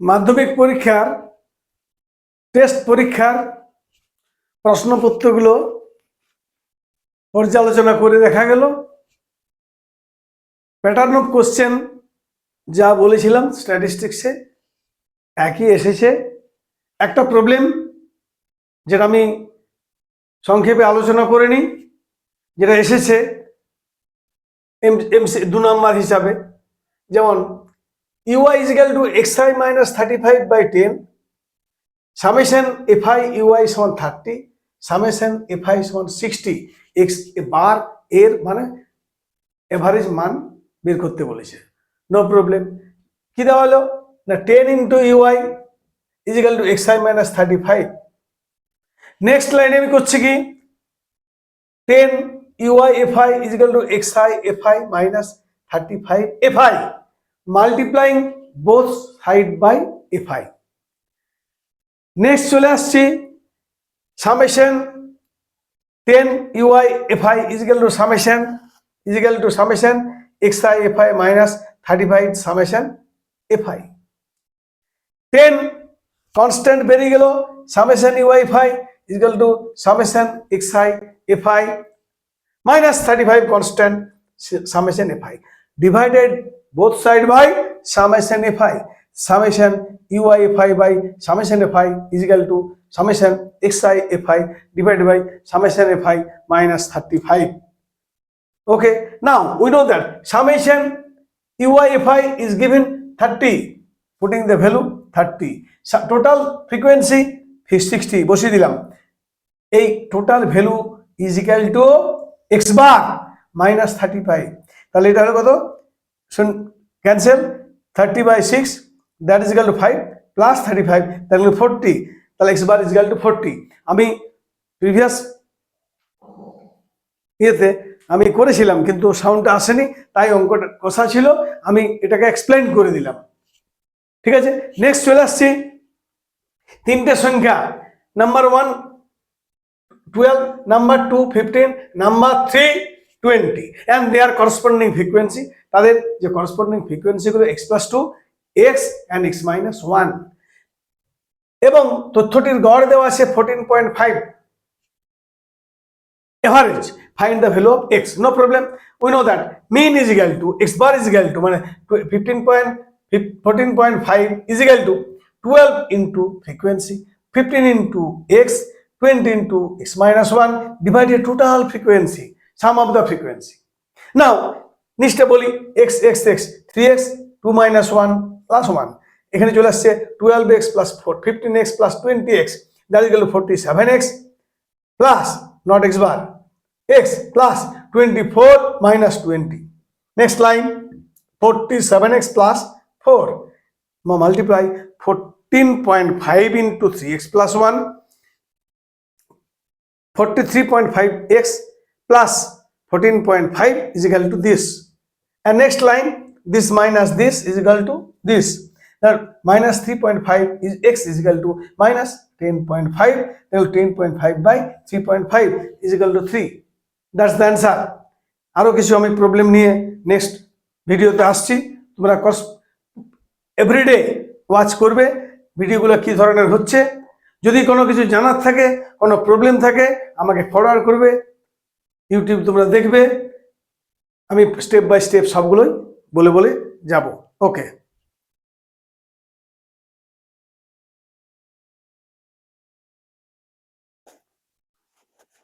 মাধ্যমিক পরীক্ষার টেস্ট পরীক্ষার প্রশ্নপত্রগুলো পর্যালোচনা করে দেখা গেল। প্যাটার্ন অফ কোশ্চেন যা বলেছিলাম স্ট্যাটিস্টিক্সে একই এসেছে। একটা প্রবলেম যেটা আমি সংক্ষেপে আলোচনা করে নিই, যেটা এসেছে এম এমসি দু নম্বর হিসাবে। যেমন u i equal to x i minus thirty five by ten summation f i u i সমান থার্টি সামেশন এফ আই সমান সিক্সটি এক্স বার এর মানে এভারেজ মান বের করতে বলেছে। নো প্রবলেম কি দেওয়া হলো? না ten into u i equal to x i minus thirty five next লাইনে আমি করছি কি? Ten u i f i equal to x i f i minus thirty five f i multiplying both side by f i next চলে আসছি summation ten u i f i equal to summation equal to summation x i f i minus thirty five summation f i ten constant বেরিয়ে গেল summation u i f i equal to summation x i f i minus 35 constant s- summation fi divided both side by summation fi summation ui fi by summation fi is equal to summation xi fi divided by summation fi minus 35 okay now we know that summation ui fi is given 30 putting the value 30 Su- total frequency 60 বসিয়ে দিলাম এই total value is equal to x bar minus thirty five তাহলে এটা হলো কত শুন cancel thirty by six that is equal to five plus thirty five is forty তাহলে x bar is equal to forty আমি প্রিভিয়াস ইয়েতে আমি করেছিলাম, কিন্তু সাউন্ডটা আসেনি, তাই অঙ্কটা কষা ছিল, আমি এটাকে এক্সপ্লেন করে দিলাম। ঠিক আছে? নেক্সট চলে আসছি। তিনটে সংখ্যা number one twelve number two fifteen number three twenty and their corresponding frequency তাদের যে corresponding ফ্রিকোয়েন্সিগুলো x plus two x and x minus one এবং তথ্যটির গড় দেওয়া আছে fourteen point five average find the value of x no problem we know that mean is equal to x bar is equal to মানে fifteen point fourteen point five is equal to twelve into frequency fifteen into x 20 into x minus 1 divided total frequency, sum of the frequency. Now, নিচটা বলি x x x 3x 2 minus 1 plus 1 এখানে চলে আসছে 12x plus 4 15x plus 20x that is equal to 47x plus not x bar x plus 24 minus 20 next line 47x plus 4 Now multiply 14.5 into 3x plus 1 43.5x plus 14.5 is equal to this. And next line, this minus this is equal to this. Now minus 3.5 is x is equal to minus 10.5. Then 10.5 by 3.5 is equal to 3. That's the answer. আরও কিছু আমি problem নিয়ে next ভিডিওতে আসছি তোমরা কস everyday watch করবে ভিডিওগুলো কি ধরনের হচ্ছে যদি কোনো কিছু জানার থাকে কোনো প্রবলেম থাকে আমাকে ফরওয়ার্ড করবে ইউটিউব তোমরা দেখবে। আমি স্টেপ বাই স্টেপ সবগুলোই বলে বলে যাব। ওকে